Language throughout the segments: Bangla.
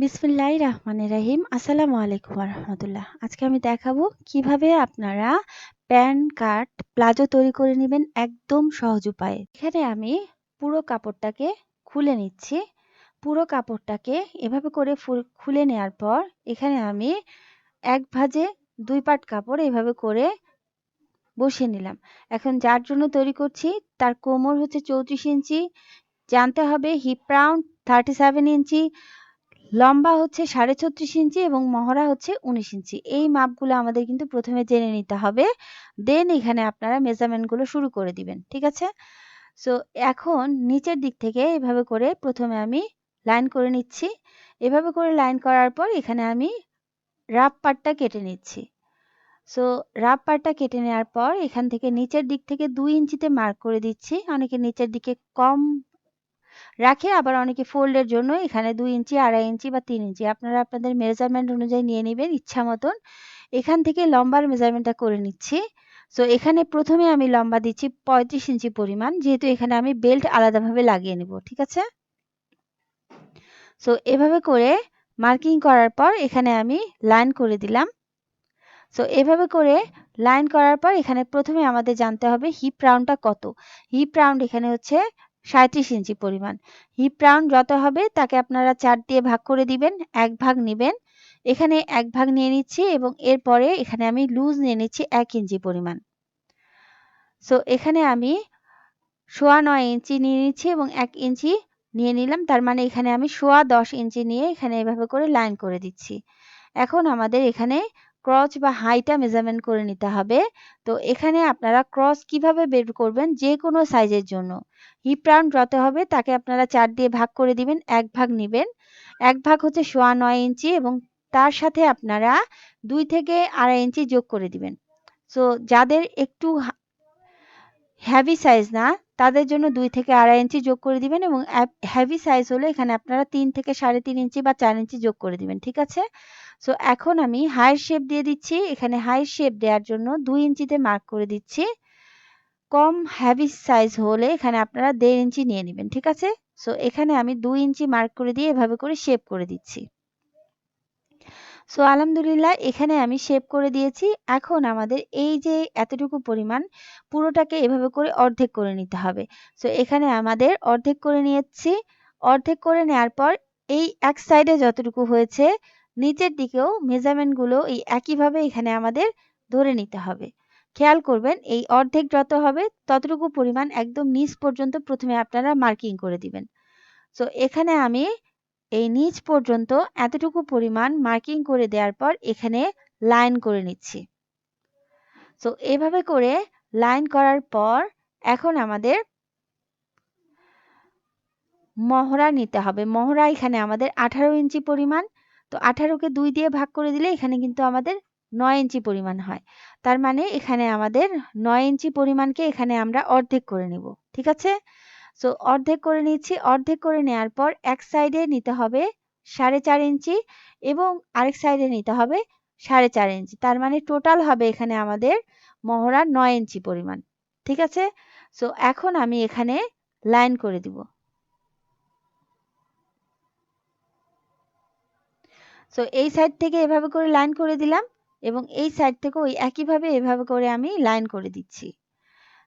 বিসমিল্লাহির রহমানির রহিম। আসসালামু আলাইকুম রাহমাতুল্লাহ। আজকে আমি দেখাবো কীভাবে আপনারা প্যান্ট কাট প্লাজো তৈরি করে নেবেন একদম সহজ উপায়ে। এখানে আমি পুরো কাপড়টাকে খুলে নিচ্ছি। পুরো কাপড়টাকে এভাবে করে খুলে নেয়ার পর এখানে আমি এক ভাজে দুই পাট কাপড় এভাবে করে বসিয়ে নিলাম। এখন যার জন্য তৈরি করছি তার কোমর হচ্ছে ৩৪ ইঞ্চি, জানতে হবে হিপ রাউন্ড 37 ইঞ্চি, লম্বা হচ্ছে সাড়ে ছত্রিশ ইঞ্চি এবং মহড়া হচ্ছে উনিশ ইঞ্চি। এই মাপগুলো আমাদের কিন্তু প্রথমে জেনে নিতে হবে। দেন এখানে আপনারা মেজারমেন্টগুলো শুরু করে দিবেন, ঠিক আছে? সো এখন নিচের দিক থেকে এভাবে করে প্রথমে আমি লাইন করে নিচ্ছি। এভাবে করে লাইন করার পর এখানে আমি রাফ পার্টটা কেটে নিচ্ছি। সো রাফ পার্টটা কেটে নেওয়ার পর এখান থেকে নিচের দিক থেকে দুই ইঞ্চিতে মার্ক করে দিচ্ছি। অনেকে নিচের দিকে কম রাখে, আবার অনেকে ফোল্ডের জন্য এখানে দুই ইঞ্চি, আড়াই ইঞ্চি বা তিন ইঞ্চি। আপনারা আপনাদের মেজারমেন্ট অনুযায়ী নিয়ে নেবেন ইচ্ছা মতন। এখান থেকে লম্বার মেজারমেন্টটা করে নিচ্ছি। সো এখানে প্রথমে আমি লম্বা দিচ্ছি পঁয়ত্রিশ ইঞ্চি পরিমাণ, যেহেতু এখানে আমি বেল্ট আলাদাভাবে লাগিয়ে নেব, ঠিক আছে? সো এভাবে করে মার্কিং করার পর এখানে আমি লাইন করে দিলাম। সো এভাবে করে লাইন করার পর এখানে প্রথমে আমাদের জানতে হবে হিপ রাউন্ডটা কত। হিপ রাউন্ড এখানে হচ্ছে সাঁত্রিশ ইঞ্চি পরিমাণ। হিপ রাউন্ড যত হবে তাকে আপনারা চার দিয়ে ভাগ করে দিবেন, এক ভাগ নেবেন। এখানে এক ভাগ নিয়ে নিচ্ছি এবং এরপরে এখানে আমি লুজ নিয়ে নিচ্ছি এক ইঞ্চি পরিমাণ। সো এখানে আমি সোয়া নয় ইঞ্চি নিয়ে নিচ্ছি এবং এক ইঞ্চি নিয়ে নিলাম। তার মানে এখানে আমি সোয়া দশ ইঞ্চি নিয়ে এখানে এভাবে করে লাইন করে দিচ্ছি। এখন আমাদের এখানে ক্রচ বা হাইটা মেজারমেন্ট করে নিতে হবে। তো এখানে আপনারা ক্রস কীভাবে বের করবেন? যে কোনো সাইজের জন্য। হিপ রাউন্ড যত হবে, তাকে আপনারা চার দিয়ে ভাগ করে দিবেন, এক ভাগ নেবেন। এক ভাগ হচ্ছে সোয়া নয় ইঞ্চি এবং তার সাথে আপনারা দুই থেকে আড়াই ইঞ্চি যোগ করে দিবেন। সো যাদের একটু হ্যাভি সাইজ না তাদের জন্য দুই থেকে আড়াই ইঞ্চি যোগ করে দিবেন এবং হেভি সাইজ হলে এখানে আপনারা তিন থেকে সাড়ে তিন ইঞ্চি বা চার ইঞ্চি যোগ করে দিবেন, ঠিক আছে? সো এখন আমি হাই শেপ দিয়ে দিচ্ছি। এখানে হাই শেপ দেওয়ার জন্য দুই ইঞ্চিতে মার্ক করে দিচ্ছি। কম হ্যাভি সাইজ হলে এখানে আপনারা দেড় ইঞ্চি নিয়ে নেবেন, ঠিক আছে? সো এখানে আমি দুই ইঞ্চি মার্ক করে দিয়ে এভাবে করে শেপ করে দিচ্ছি। সো আলহামদুলিল্লাহ, এখানে আমি শেপ করে দিয়েছি। এখন আমাদের এই যে এতটুকু পরিমাণ, পুরোটাকে এভাবে করে অর্ধেক করে নিতে হবে। সো এখানে আমাদের অর্ধেক করে নিয়েছি। অর্ধেক করে নেওয়ার পর এই এক সাইডে যতটুকু হয়েছে, নিচের দিকেও মেজারমেন্টগুলো এই একইভাবে এখানে আমাদের ধরে নিতে হবে। খেয়াল করবেন, এই অর্ধেক যত হবে, ততটুকু পরিমাণ একদম নিচ পর্যন্ত প্রথমে আপনারা মার্কিং করে দিবেন। সো এখানে আমি এই নিচ পর্যন্ত এতটুকু পরিমাণ মার্কিং করে দেওয়ার পর এখানে লাইন করে নিচ্ছি। সো এভাবে করে লাইন করার পর এখন আমাদের মহড়া নিতে হবে। মহড়া এখানে আমাদের আঠারো ইঞ্চি পরিমাণ। তো আঠারোকে দুই দিয়ে ভাগ করে দিলে এখানে কিন্তু আমাদের নয় ইঞ্চি পরিমাণ হয়। তার মানে এখানে আমাদের নয় ইঞ্চি পরিমাণকে এখানে আমরা অর্ধেক করে নিব। ঠিক আছে? সো অর্ধেক করে নিচ্ছি, অর্ধেক করে নেওয়ার পর এক সাইডে নিতে হবে সাড়ে চার ইঞ্চি এবং আরেক সাইডে নিতে হবে সাড়ে চার ইঞ্চি। তার মানে টোটাল হবে এখানে আমাদের মহড়া নয় ইঞ্চি পরিমাণ। ঠিক আছে? সো এখন আমি এখানে লাইন করে দিব। সো এই সাইড থেকে এভাবে করে লাইন করে দিলাম এবং এই সাইড থেকে ওই একইভাবে এভাবে করে আমি লাইন করে দিচ্ছি।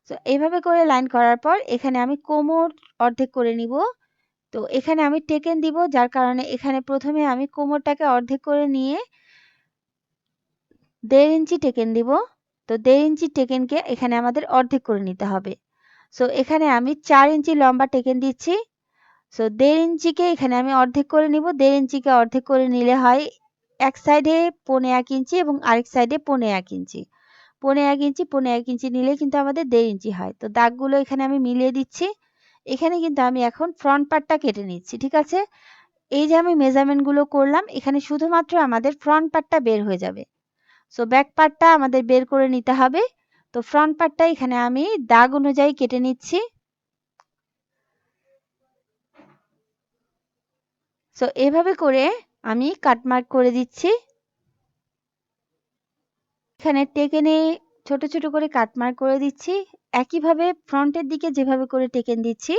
তো এইভাবে করে লাইন করার পর এখানে আমি কোমর অর্ধেক করে নিব। তো, এখানে আমি টেকেন দিব, যার কারণে এখানে প্রথমে আমি কোমরটাকে অর্ধেক করে নিয়ে দেড় ইঞ্চি টেকেন দিব। তো, দেড় ইঞ্চি টেকেনকে এখানে আমাদের অর্ধেক করে নিতে হবে। সো এখানে আমি চার ইঞ্চি লম্বা টেকেন দিচ্ছি। সো দেড় ইঞ্চিকে এখানে আমি অর্ধেক করে নিব। দেড় ইঞ্চিকে অর্ধেক করে নিলে হয় এক সাইডে পনে এক ইঞ্চি এবং আরেক সাইডে পনে এক ইঞ্চি। পনে এক ইঞ্চি, পনে এক ইঞ্চি নিলে কিন্তু আমাদের দেড় ইঞ্চি হয়। তো দাগগুলো এখানে আমি মিলিয়ে দিচ্ছি। এখানে কিন্তু আমি এখন ফ্রন্ট পার্টটা কেটে নিচ্ছি, ঠিক আছে? এই যে আমি মেজারমেন্টগুলো করলাম, এখানে শুধুমাত্র আমাদের ফ্রন্ট পার্টটা বের হয়ে যাবে। সো ব্যাক পার্টটা আমাদের বের করে নিতে হবে। তো ফ্রন্ট পার্টটা এখানে আমি দাগ অনুযায়ী কেটে নিচ্ছি। সো এভাবে করে আমি কাটমার্ক করে দিচ্ছি। এখানে টেকেনে ছোট, ছোট করে কাট মার্ক করে দিচ্ছি। একইভাবে ফ্রন্টের দিকে যেভাবে করে টেকেন দিচ্ছি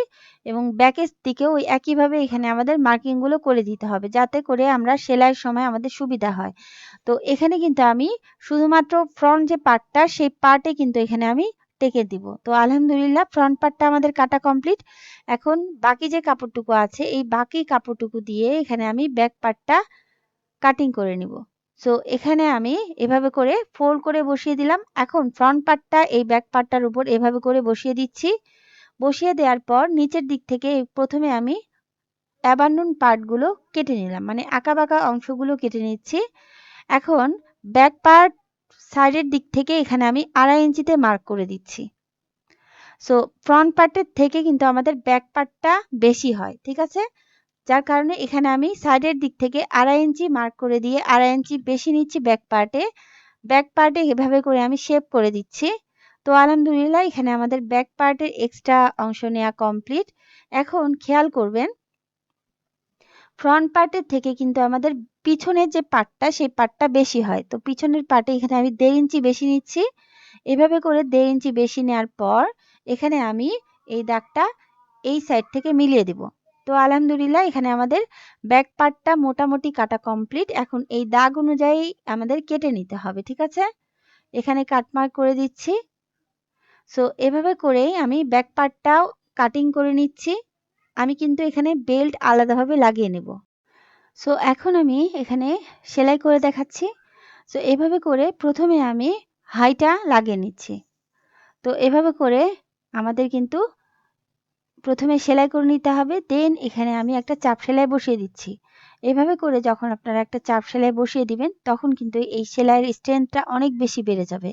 এবং ব্যাকের দিকেও ওই একইভাবে এখানে আমাদের মার্কিংগুলো করে দিতে হবে। যাতে করে আমরা সেলাইয়ের সময় আমাদের সুবিধা হয়। তো এখানে কিন্তু আমি শুধুমাত্র ফ্রন্ট যে পার্টটা সেই পার্টে কিন্তু এখানে আমি টেকে দিব। তো আলহামদুলিল্লাহ ফ্রন্ট পার্টটা আমাদের কাটা কমপ্লিট। এখন বাকি যে কাপড়টুকু আছে এই বাকি কাপড়টুকু দিয়ে এখানে আমি ব্যাক পার্টটা কাটিং করে নিব। সো এখানে আমি এভাবে করে ফোল্ড করে বসিয়ে দিলাম। এখন ফ্রন্ট পার্টটা এই ব্যাক পার্টটার উপর এভাবে করে বসিয়ে দিচ্ছি। বসিয়ে দেওয়ার পর নিচের দিক থেকে প্রথমে আমি অ্যাবান্ডন পার্টগুলো কেটে নিলাম। মানে আঁকাবাঁকা অংশগুলো কেটে নিচ্ছি। এখন ব্যাক পার্ট সাইডের দিক থেকে এখানে আমি আড়াই ইঞ্চিতে মার্ক করে দিচ্ছি। সো ফ্রন্ট পার্টের থেকে কিন্তু আমাদের ব্যাক পার্টটা বেশি হয়, ঠিক আছে যার কারণে এখানে আমি সাইডের দিক থেকে আড়াই ইঞ্চি মার্ক করে দিয়ে আড়াই ইঞ্চি বেশি নিচ্ছি ব্যাক পার্টে ব্যাক পার্টে এভাবে করে আমি শেপ করে দিচ্ছি। তো আলহামদুলিল্লাহ এখানে আমাদের ব্যাক পার্টের এক্সট্রা অংশ নেওয়া কমপ্লিট এখন খেয়াল করবেন ফ্রন্ট পার্টের থেকে কিন্তু আমাদের পিছনের যে পার্টটা সেই পার্টটা বেশি হয়। তো পিছনের পার্টে এখানে আমি দেড় ইঞ্চি বেশি নিচ্ছি। এভাবে করে দেড় ইঞ্চি বেশি নেওয়ার পর এখানে আমি এই দাগটা এই সাইড থেকে মিলিয়ে দেব। তো আলহামদুলিল্লাহ, এখানে আমাদের ব্যাক পার্টটা মোটামুটি কাটা কমপ্লিট এখন এই দাগ অনুযায়ী আমাদের কেটে নিতে হবে, ঠিক আছে? এখানে কাটমার্ক করে দিচ্ছি। সো এভাবে করেই আমি ব্যাক পার্টটাও কাটিং করে নিচ্ছি। আমি কিন্তু এখানে বেল্ট আলাদাভাবে লাগিয়ে নেব। সো এখন আমি এখানে সেলাই করে দেখাচ্ছি। সো এভাবে করে প্রথমে আমি হাইটা লাগিয়ে নিচ্ছি। তো, এভাবে করে আমাদের কিন্তু প্রথমে সেলাই করে নিতে হবে দেন এখানে আমি একটা চাপ সেলাই বসিয়ে দিচ্ছি। এভাবে করে যখন আপনারা একটা চাপ সেলাই বসিয়ে দিবেন, তখন কিন্তু এই সেলাইয়ের স্ট্রেংথটা অনেক বেশি বেড়ে যাবে।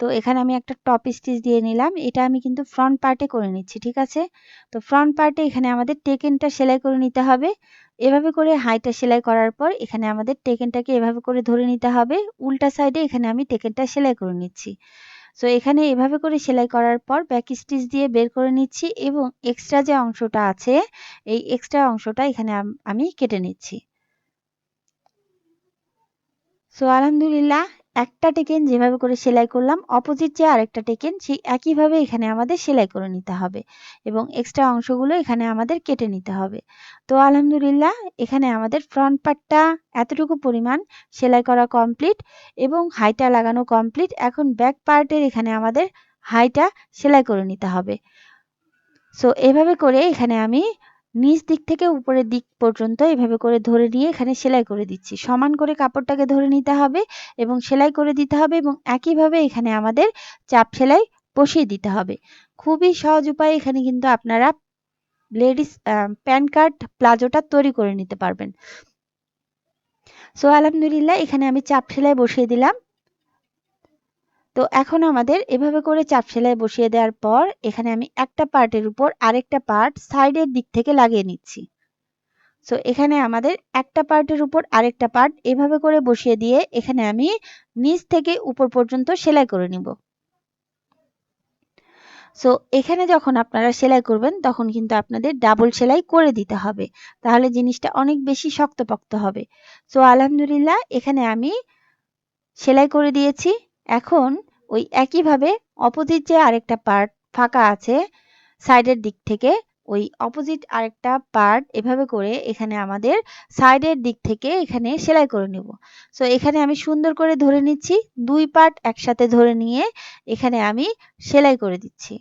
তো এখানে আমি একটা টপ স্টিচ দিয়ে নিলাম, এটা আমি কিন্তু ফ্রন্ট পার্টে করে নিচ্ছি, ঠিক আছে? তো ফ্রন্ট পার্টে এখানে আমাদের টেকেনটা সেলাই করে নিতে হবে। এভাবে করে হাইটা সেলাই করার পর এখানে আমাদের টেকেনটাকে এভাবে করে ধরে নিতে হবে। উল্টা সাইডে এখানে আমি টেকেনটা সেলাই করে নিচ্ছি। সো এখানে এভাবে করে সেলাই করার পর ব্যাক স্টিচ দিয়ে বের করে নিচ্ছি এবং এক্সট্রা যে অংশটা আছে, এই এক্সট্রা অংশটা এখানে আমি কেটে নিচ্ছি। সো আলহামদুলিল্লাহ একটা টেকেন যেভাবে করে সেলাই করলাম অপোজিট যে আরেকটা টেকেন, সেই একইভাবে এখানে আমাদের সেলাই করে নিতে হবে এবং এক্সট্রা অংশগুলো এখানে আমাদের কেটে নিতে হবে। তো আলহামদুলিল্লাহ, এখানে আমাদের ফ্রন্ট পার্টটা এতটুকু পরিমাণ সেলাই করা কমপ্লিট এবং হাইটা লাগানো কমপ্লিট এখন ব্যাক পার্টের এখানে আমাদের হাইটা সেলাই করে নিতে হবে। সো এভাবে করে এখানে আমি নিচ দিক থেকে উপরের দিক পর্যন্ত এভাবে করে ধরে নিয়ে এখানে সেলাই করে দিচ্ছি। সমান করে কাপড়টাকে ধরে নিতে হবে এবং সেলাই করে দিতে হবে এবং একইভাবে এখানে আমাদের চাপ সেলাই বসিয়ে দিতে হবে। খুবই সহজ উপায় এখানে কিন্তু আপনারা লেডিস প্যান কার্ড প্লাজোটা তৈরি করে নিতে পারবেন। সো আলহামদুলিল্লাহ এখানে আমি চাপ সেলাই বসিয়ে দিলাম। তো এখন আমাদের এভাবে করে চাপ সেলাই বসিয়ে দেওয়ার পর এখানে আমি একটা পার্টের উপর আরেকটা পার্ট সাইডের দিক থেকে লাগিয়ে নিচ্ছি। সো এখানে আমাদের একটা পার্টের উপর আরেকটা পার্ট এভাবে করে বসিয়ে দিয়ে এখানে আমি নিচ থেকে উপর পর্যন্ত সেলাই করে নিব। সো এখানে যখন আপনারা সেলাই করবেন তখন কিন্তু আপনাদের ডাবল সেলাই করে দিতে হবে। তাহলে জিনিসটা অনেক বেশি শক্তপোক্ত হবে। সো আলহামদুলিল্লাহ এখানে আমি সেলাই করে দিয়েছি। এখন ওই একইভাবে অপোজিট যে আরেকটা পার্ট ফাঁকা আছে সাইডের দিক থেকে, ওই অপোজিট আরেকটা পার্ট এভাবে করে এখানে আমাদের সাইডের দিক থেকে এখানে সেলাই করে নেব। সো এখানে আমি সুন্দর করে ধরে নিচ্ছি, দুই পার্ট একসাথে ধরে নিয়ে এখানে আমি সেলাই করে দিচ্ছি।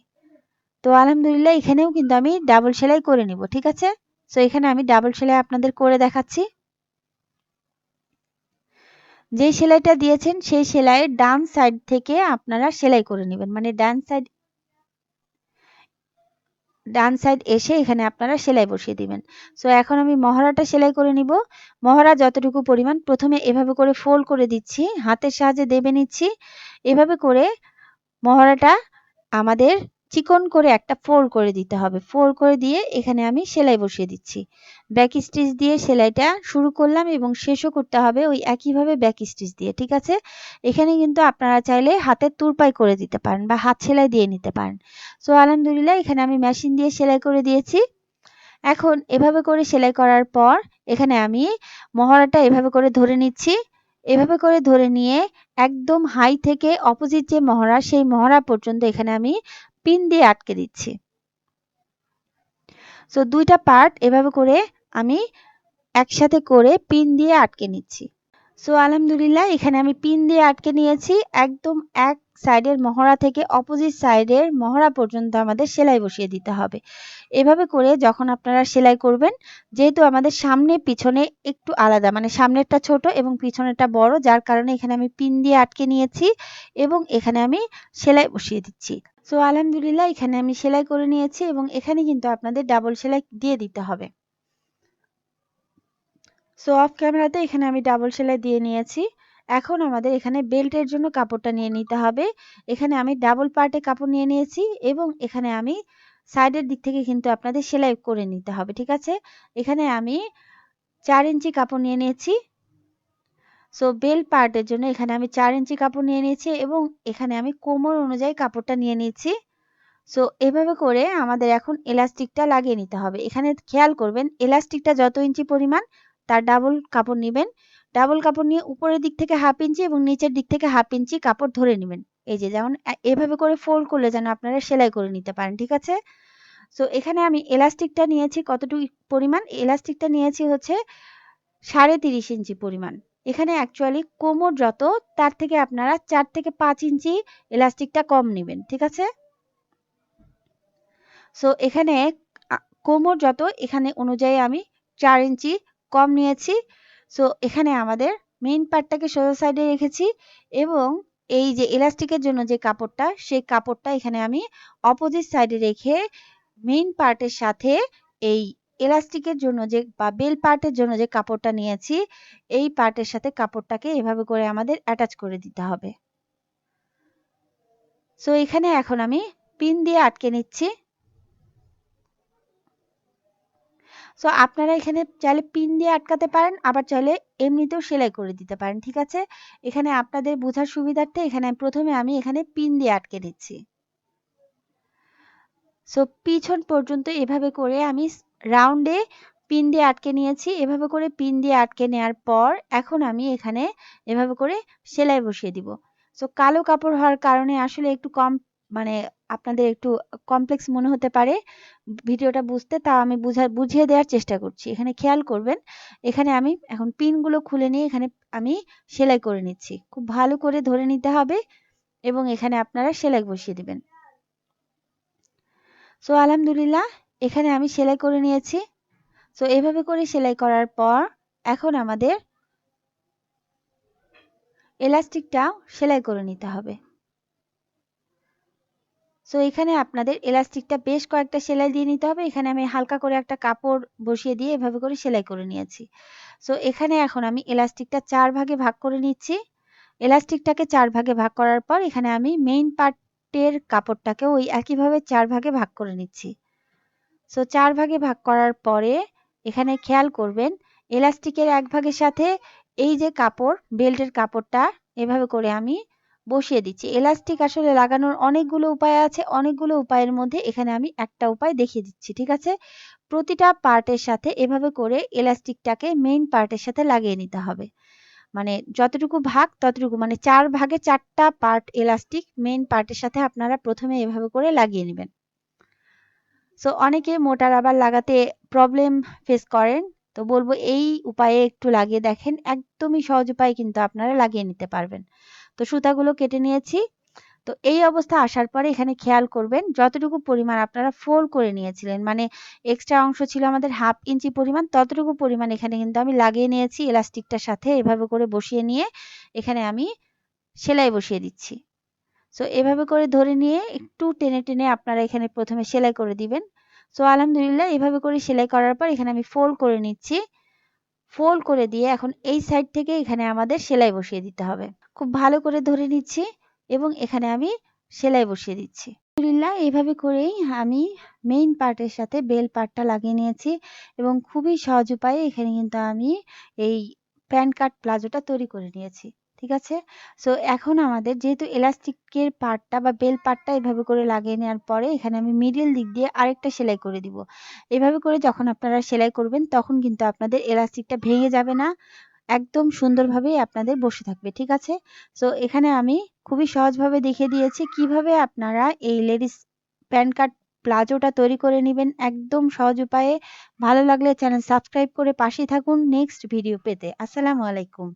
তো আলহামদুলিল্লাহ এখানেও কিন্তু আমি ডাবল সেলাই করে নিব, ঠিক আছে? সো এখানে আমি ডাবল সেলাই আপনাদের করে দেখাচ্ছি। যে সেলাইটা দিয়েছেন, সেই সেলাইয়ের ডান সাইড থেকে আপনারা সেলাই করে নেবেন। মানে ডান সাইড ডান সাইড এসে এখানে আপনারা সেলাই বসিয়ে দিবেন। সো এখন আমি মহড়াটা সেলাই করে নিব। মহড়া যতটুকু পরিমাণ, প্রথমে এভাবে করে ফোল্ড করে দিচ্ছি, হাতের সাহায্যে দেবে নিচ্ছি। এভাবে করে মহড়াটা আমাদের চিকন করে একটা ফোল্ড করে দিতে হবে। ফোল্ড করে দিয়ে এখানে আমি সেলাই বসিয়ে দিচ্ছি। ব্যাক স্টিচ দিয়ে সেলাইটা শুরু করলাম এবং শেষও করতে হবে ওই একইভাবে ব্যাক স্টিচ দিয়ে, ঠিক আছে? এখানে কিন্তু আপনারা চাইলে হাতের তুরপাই করে দিতে পারেন বা হাত সেলাই দিয়ে নিতে পারেন। সো আলহামদুলিল্লাহ, এখানে আমি মেশিন দিয়ে সেলাই করে দিয়েছি। এখন এভাবে করে সেলাই করার পর এখানে আমি মহড়াটা এভাবে করে ধরে নিচ্ছি। এভাবে করে ধরে নিয়ে একদম হাই থেকে অপোজিট যে মহড়া, সেই মহড়া পর্যন্ত এখানে আমি পিন দিয়ে আটকে দিচ্ছি। সো দুইটা পার্ট এভাবে করে আমি একসাথে করে পিন দিয়ে আটকে নিচ্ছি। সো আলহামদুলিল্লাহ, এখানে আমি পিন দিয়ে আটকে নিয়েছি। একদম এক সাইডের মহড়া থেকে অপোজিট সাইডের মহড়া পর্যন্ত আমাদের সেলাই বসিয়ে দিতে হবে। এভাবে করে যখন আপনারা সেলাই করবেন, যেহেতু আমাদের সামনে পিছনে একটু আলাদা মানে সামনেরটা ছোট এবং পিছনেরটা বড়, যার কারণে এখানে আমি পিন দিয়ে আটকে নিয়েছি এবং এখানে আমি সেলাই বসিয়ে দিচ্ছি। সো আলহামদুলিল্লাহ, এখানে আমি সেলাই করে নিয়েছি এবং এখানে কিন্তু আপনাদের ডাবল সেলাই দিয়ে দিতে হবে। সো অফ ক্যামেরাতে এখানে আমি ডাবল সেলাই দিয়ে নিয়েছি। এখন আমাদের এখানে বেল্টের জন্য কাপড়টা নিয়ে নিতে হবে। এখানে আমি ডাবল পার্টে কাপড় নিয়ে নিয়েছি এবং এখানে আমি সাইডের দিক থেকে কিন্তু আপনাদের সেলাই করে নিতে হবে, ঠিক আছে? এখানে আমি চার ইঞ্চি কাপড় নিয়ে নিয়েছি। সো বেল পার্টের জন্য এখানে আমি চার ইঞ্চি কাপড় নিয়ে নিয়েছি এবং এখানে আমি কোমর অনুযায়ী কাপড়টা নিয়ে নিয়েছি। সো এভাবে করে আমাদের এখন এলাস্টিকটা লাগিয়ে নিতে হবে। এখানে খেয়াল করবেন এলাস্টিকটা যত ইঞ্চি পরিমাণ, তার ডাবল কাপড় নেবেন। ডাবল কাপড় নিয়ে উপরের দিক থেকে হাফ ইঞ্চি এবং নিচের দিক থেকে হাফ ইঞ্চি কাপড় ধরে নেবেন। এই যে, যেমন এভাবে করে ফোল্ড করলে যেন আপনারা সেলাই করে নিতে পারেন, ঠিক আছে? সো এখানে আমি এলাস্টিকটা নিয়েছি কতটুকু পরিমাণ? এলাস্টিকটা নিয়েছি হচ্ছে সাড়ে তিরিশ ইঞ্চি পরিমাণ। এখানে অ্যাকচুয়ালি কোমর যত, তার থেকে আপনারা চার থেকে পাঁচ ইঞ্চি এলাস্টিকটা কম নেবেন, ঠিক আছে? সো এখানে কোমর যত, এখানে অনুযায়ী আমি চার ইঞ্চি কম নিয়েছি। সো এখানে আমাদের মেইন পার্টটাকে সোজা সাইডে রেখেছি এবং এই যে এলাস্টিকের জন্য যে কাপড়টা, সেই কাপড়টা এখানে আমি অপোজিট সাইডে রেখে মেইন পার্টের সাথে এই এলাস্টিকের জন্য যে, বা বেল পার্টের জন্য যে কাপড়টা নিয়েছি, এই পার্টের সাথে কাপড়টাকে এভাবে করে আমাদের অ্যাটাচ করে দিতে হবে। সো এখানে এখন আমি পিন দিয়ে আটকে নিচ্ছি। সো আপনারা এখানে চাইলে পিন দিয়ে আটকাতে পারেন, আবার চাইলে এমনিতেও সেলাই করে দিতে পারেন, ঠিক আছে? এখানে আপনাদের বোঝার সুবিধার্থে এখানে প্রথমে আমি এখানে পিন দিয়ে আটকে দিচ্ছি সো পিছন পর্যন্ত এভাবে করে আমি রাউন্ডে পিন দিয়ে আটকে নিয়েছি। এভাবে করে পিন দিয়ে আটকে নেওয়ার পর এখন আমি এখানে এভাবে করে সেলাই বসিয়ে দিব। সো কালো কাপড় হওয়ার কারণে আসলে একটু কম মানে আপনাদের একটু কমপ্লেক্স মনে হতে পারে। ভিডিওটা বুঝতে তা আমি বুঝা, বুঝিয়ে দেওয়ার চেষ্টা করছি। এখানে খেয়াল করবেন, এখানে আমি এখন পিনগুলো খুলে নিয়ে এখানে আমি সেলাই করে নিচ্ছি। খুব ভালো করে ধরে নিতে হবে এবং এখানে আপনারা সেলাই বসিয়ে দিবেন। সো আলহামদুলিল্লাহ এখানে আমি সেলাই করে নিয়েছি। তো এভাবে করে সেলাই করার পর এখন আমাদের এলাস্টিকটাও সেলাই করে নিতে হবে। সো এখানে আপনাদের এলাস্টিকটা বেশ কয়েকটা সেলাই দিয়ে নিতে হবে। এখানে আমি হালকা করে একটা কাপড় বসিয়ে দিয়ে এভাবে করে সেলাই করে নিয়েছি। সো এখানে এখন আমি এলাস্টিকটা চার ভাগে ভাগ করে নিচ্ছি। এলাস্টিকটাকে চার ভাগে ভাগ করার পর এখানে আমি মেইন পার্টের কাপড়টাকে ওই একইভাবে চার ভাগে ভাগ করে নিচ্ছি। সো চার ভাগে ভাগ করার পরে এখানে খেয়াল করবেন, এলাস্টিকের এক ভাগের সাথে এই যে কাপড়, বেল্টের কাপড়টা এভাবে করে আমি বসিয়ে দিচ্ছি। এলাস্টিক আসলে লাগানোর অনেকগুলো উপায় আছে, অনেকগুলো উপায়ের মধ্যে এখানে আমি একটা উপায় দেখিয়ে দিচ্ছি, ঠিক আছে? প্রতিটা পার্টের সাথে এভাবে করে এলাস্টিকটাকে মেইন পার্টের সাথে লাগিয়ে নিতে হবে। মানে যতটুকু ভাগ, ততটুকু মানে চার ভাগে চারটা পার্ট এলাস্টিক মেইন পার্টের সাথে আপনারা প্রথমে এভাবে করে লাগিয়ে নেবেন। সো অনেকে মোটা রাবার লাগাতে প্রবলেম ফেস করেন। তো বলব এই উপায়ে একটু লাগিয়ে দেখেন। একদমই সহজ উপায় কিন্তু আপনারা লাগিয়ে নিতে পারবেন। তো সুতাগুলো কেটে নিয়েছি। তো এই অবস্থা আসার পরে এখানে খেয়াল করবেন, যতটুকু পরিমাণ আপনারা ফোল্ড করে নিয়েছিলেন মানে এক্সট্রা অংশ ছিল আমাদের হাফ ইঞ্চি পরিমাণ, ততটুকু পরিমাণ এখানে কিন্তু আমি লাগিয়ে নিয়েছি এলাস্টিকটার সাথে। এভাবে করে বসিয়ে নিয়ে এখানে আমি সেলাই বসিয়ে দিচ্ছি। সো এভাবে করে ধরে নিয়ে একটু টেনে টেনে আপনারা এখানে প্রথমে সেলাই করে দিবেন। সো আলহামদুলিল্লাহ এভাবে করে সেলাই করার পর এখানে আমি ফোল্ড করে নিচ্ছি। ফোল্ড করে দিয়ে এখন এই সাইড থেকে এখানে আমাদের সেলাই বসিয়ে দিতে হবে। খুব ভালো করে ধরে নিচ্ছি এবং এখানে আমি সেলাই বসিয়ে দিচ্ছি। আলহামদুলিল্লাহ এইভাবে করেই আমি মেইন পার্টের সাথে বেল পার্টটা লাগিয়ে নিয়েছি এবং খুবই সহজ উপায়ে এখানে কিন্তু আমি এই প্যান্ট কাট প্লাজোটা তৈরি করে নিয়েছি। ঠিক আছে? সো এখন আমাদের যেহেতু এলাস্টিকের পার্টটা বা বেল পার্টটা এভাবে করে লাগিয়ে নেওয়ার পরে এখানে আমি মিডিল দিক দিয়ে আরেকটা সেলাই করে দিব। এভাবে করে যখন আপনারা সেলাই করবেন তখন কিন্তু আপনাদের এলাস্টিকটা ভেঙে যাবে না। একদম সুন্দরভাবেই আপনাদের বসে থাকবে, ঠিক আছে? সো এখানে আমি খুবই সহজভাবে দেখিয়ে দিয়েছি কীভাবে আপনারা এই লেডিস প্যান্ট কাট প্লাজোটা তৈরি করে নেবেন। একদম সহজ উপায়ে। ভালো লাগলে চ্যানেল সাবস্ক্রাইব করে পাশেই থাকুন। নেক্সট ভিডিও পেতে। আসসালামু আলাইকুম।